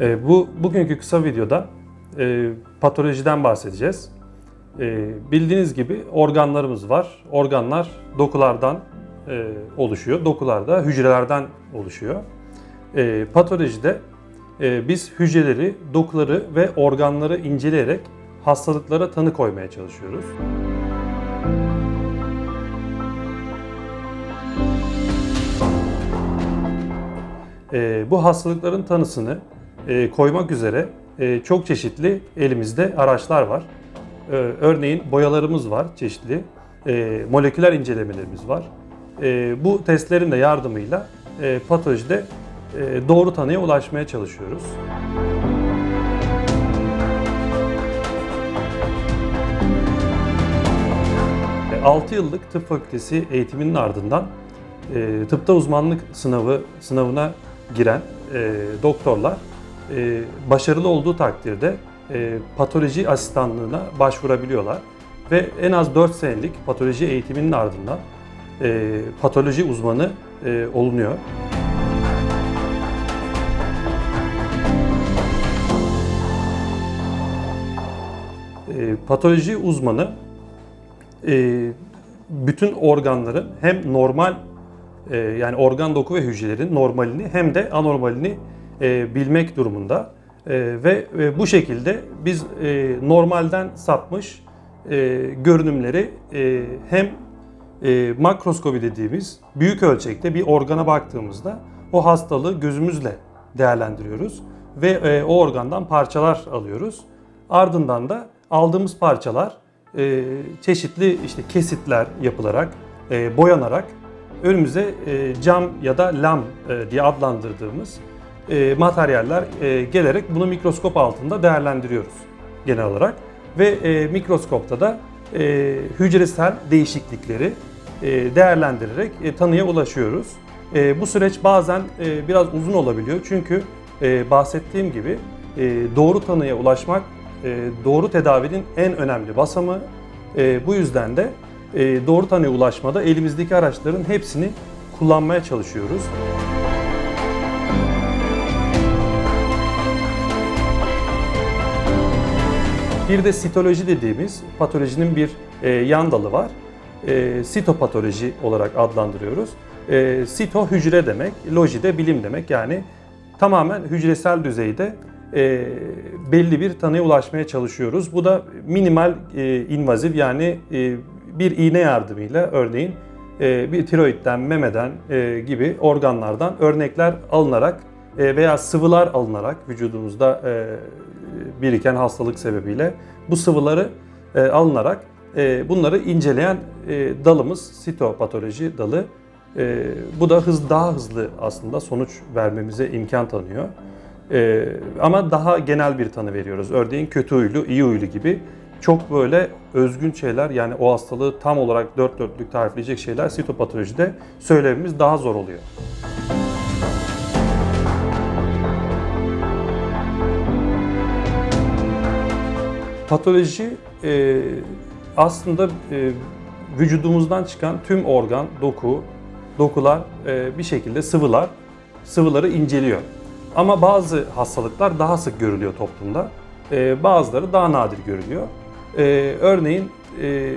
E, bu bugünkü kısa videoda e, patolojiden bahsedeceğiz. E, bildiğiniz gibi organlarımız var. Organlar dokulardan e, oluşuyor. Dokular da hücrelerden oluşuyor. E, patolojide e, biz hücreleri, dokuları ve organları inceleyerek hastalıklara tanı koymaya çalışıyoruz. E, bu hastalıkların tanısını e, koymak üzere e, çok çeşitli elimizde araçlar var. E, örneğin boyalarımız var çeşitli, moleküler incelemelerimiz var. Bu testlerin de yardımıyla e, patolojide doğru tanıya ulaşmaya çalışıyoruz. E, 6 yıllık tıp fakültesi eğitiminin ardından tıpta uzmanlık sınavı sınavına giren doktorlar e, başarılı olduğu takdirde e, patoloji asistanlığına başvurabiliyorlar ve en az 4 senelik patoloji eğitiminin ardından e, patoloji uzmanı e, olunuyor. E, patoloji uzmanı e, bütün organların hem normal e, yani organ doku ve hücrelerin normalini hem de anormalini e, bilmek durumunda E, ve e, bu şekilde biz e, normalden sapmış e, görünümleri e, hem e, makroskopi dediğimiz büyük ölçekte bir organa baktığımızda o hastalığı gözümüzle değerlendiriyoruz ve e, o organdan parçalar alıyoruz. Ardından da aldığımız parçalar e, çeşitli işte kesitler yapılarak, e, boyanarak önümüze e, cam ya da lam e, diye adlandırdığımız e, materyaller e, gelerek bunu mikroskop altında değerlendiriyoruz genel olarak. Ve e, mikroskopta da hücresel değişiklikleri değerlendirerek e, tanıya ulaşıyoruz. Bu süreç bazen biraz uzun olabiliyor çünkü bahsettiğim gibi doğru tanıya ulaşmak doğru tedavinin en önemli basamağı. E, bu yüzden de e, doğru tanıya ulaşmada elimizdeki araçların hepsini kullanmaya çalışıyoruz. Bir de sitoloji dediğimiz patolojinin bir e, yan dalı var. E, sitopatoloji olarak adlandırıyoruz. E, sito hücre demek, loji de bilim demek. Yani tamamen hücresel düzeyde e, belli bir tanıya ulaşmaya çalışıyoruz. Bu da minimal e, invaziv yani e, bir iğne yardımıyla örneğin e, bir tiroidden, memeden e, gibi organlardan örnekler alınarak e, veya sıvılar alınarak vücudumuzda e, biriken hastalık sebebiyle bu sıvıları e, alınarak e, bunları inceleyen e, dalımız sitopatoloji dalı. E, bu da hız daha hızlı aslında sonuç vermemize imkan tanıyor. E, ama daha genel bir tanı veriyoruz. Örneğin kötü huylu, iyi huylu gibi çok böyle özgün şeyler yani o hastalığı tam olarak dört dörtlük tarifleyecek şeyler sitopatolojide söylememiz daha zor oluyor. Patoloji e, aslında e, vücudumuzdan çıkan tüm organ, doku, dokular e, bir şekilde sıvılar, sıvıları inceliyor. Ama bazı hastalıklar daha sık görülüyor toplumda. E, bazıları daha nadir görülüyor. E, örneğin e,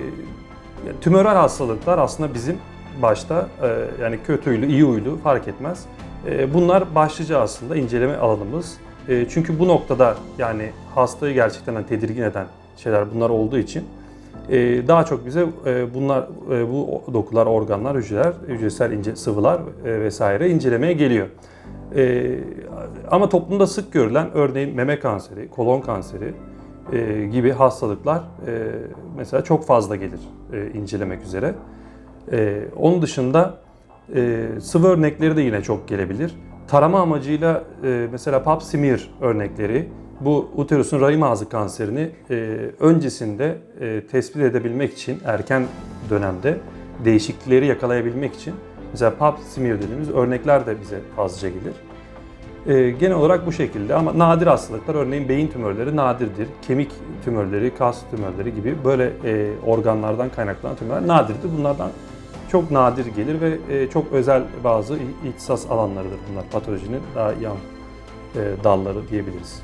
tümörel hastalıklar aslında bizim başta e, yani kötü huylu, iyi huylu fark etmez. E, bunlar başlıca aslında inceleme alanımız. E, çünkü bu noktada yani hastayı gerçekten hani tedirgin eden şeyler bunlar olduğu için e, daha çok bize e, bunlar e, bu dokular, organlar, hücreler, hücresel ince sıvılar e, vesaire incelemeye geliyor. E, ama toplumda sık görülen örneğin meme kanseri, kolon kanseri e, gibi hastalıklar e, mesela çok fazla gelir e, incelemek üzere. E, onun dışında e, sıvı örnekleri de yine çok gelebilir. Tarama amacıyla e, mesela pap smear örnekleri bu uterusun rahim ağzı kanserini e, öncesinde e, tespit edebilmek için erken dönemde değişiklikleri yakalayabilmek için mesela pap smear dediğimiz örnekler de bize fazlaca gelir. E, genel olarak bu şekilde ama nadir hastalıklar örneğin beyin tümörleri nadirdir. Kemik tümörleri, kas tümörleri gibi böyle e, organlardan kaynaklanan tümörler nadirdir. Bunlardan çok nadir gelir ve e, çok özel bazı ihtisas alanlarıdır bunlar patolojinin daha iyi e, dalları diyebiliriz.